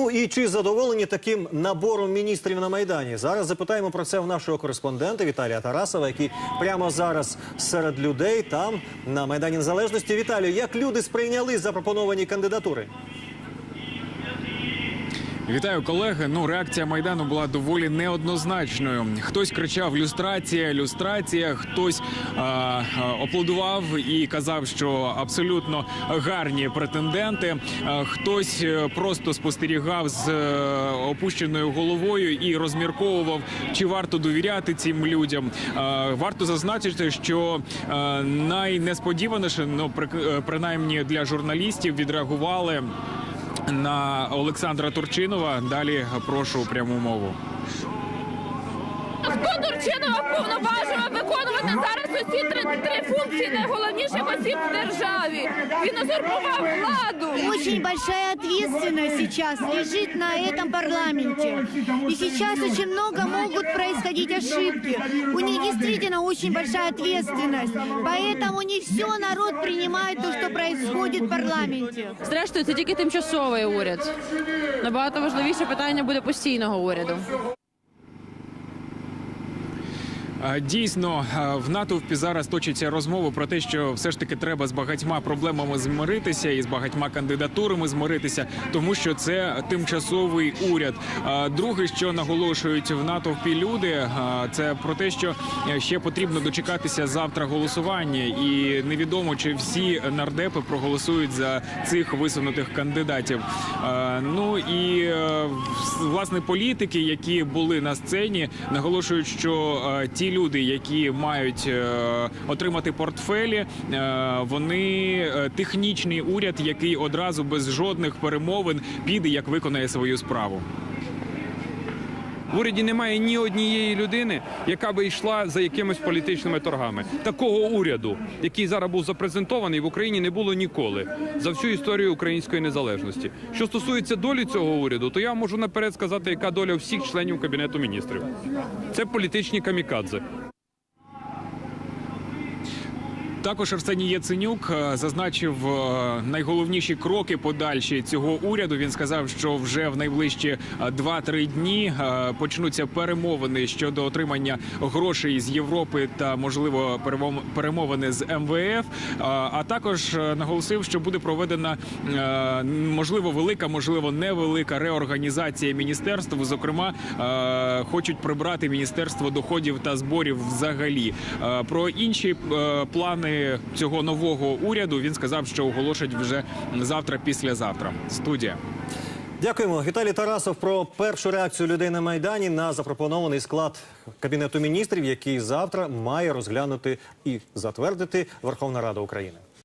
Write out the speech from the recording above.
Ну і чи задоволені таким набором міністрів на майдані? Зараз запитаємо про це в нашого кореспондента Віталія Тарасова, який прямо зараз серед людей там на майдані незалежності. Віталію, як люди сприйняли запропоновані кандидатури? Вітаю, колеги. Ну, реакція майдану була доволі неоднозначною. Хтось кричав люстрація, люстрація, хтось а, а, аплодував і казав, що абсолютно гарні претенденти. А, хтось е, просто спостерігав з е, опущеною головою і розмірковував, чи варто довіряти цим людям. А, варто зазначити, що а, найнесподіваніше, ну при- е, принаймні для журналістів, відреагували на Олександра Турчинова. Далі прошу пряму мову. Хто Турчинова повноважила виконувати зараз усі три, три функції найголовніших осіб в державі? Він узурпував владу. Очень большая ответственность сейчас лежит на этом парламенте. И сейчас очень много могут происходить ошибки. У них действительно очень большая ответственность. Поэтому не все народ принимает то, что происходит в парламенте. Зрештою, це тільки тимчасовий уряд. Набагато важливіше питання буде постійного уряду. А, Дійсно, в натовпі зараз точиться розмова про те, що все ж таки треба з багатьма проблемами змиритися і з багатьма кандидатурами змиритися, тому що це тимчасовий уряд. Друге, що наголошують в натовпі люди, це про те, що е, ще потрібно дочекатися завтра голосування, і невідомо чи всі нардепи проголосують за цих висунутих кандидатів. Ну і е, власне політики, які були на сцені, наголошують, що е, люди, які мають е, отримати портфелі, е, вони е, технічний уряд, який одразу без жодних перемовин піде, як виконає свою справу. В уряді немає ні однієї людини, яка би йшла за якимись політичними торгами. Такого уряду, який зараз був запрезентований в Україні, не було ніколи за всю історію української незалежності. Що стосується долі цього уряду, то я можу наперед сказати, яка доля всіх членів кабінету міністрів. Це політичні камікадзе. Також Арсеній Яценюк е, зазначив е, найголовніші кроки подальші цього уряду. Він сказав, що вже в найближчі е, 2-3 дні е, почнуться перемовини щодо отримання грошей з Європи та можливо перемовини з МВФ. А також наголосив, що буде проведена можливо велика, можливо, невелика реорганізація міністерств. Зокрема, хочуть прибрати міністерство доходів та зборів взагалі. Про інші е, плани цього нового уряду він сказав, що оголошать вже завтра, післязавтра. Студія. Дякуємо. Віталій Тарасов про першу реакцію людей на майдані на запропонований склад кабінету міністрів, який завтра має розглянути і затвердити Верховна Рада України.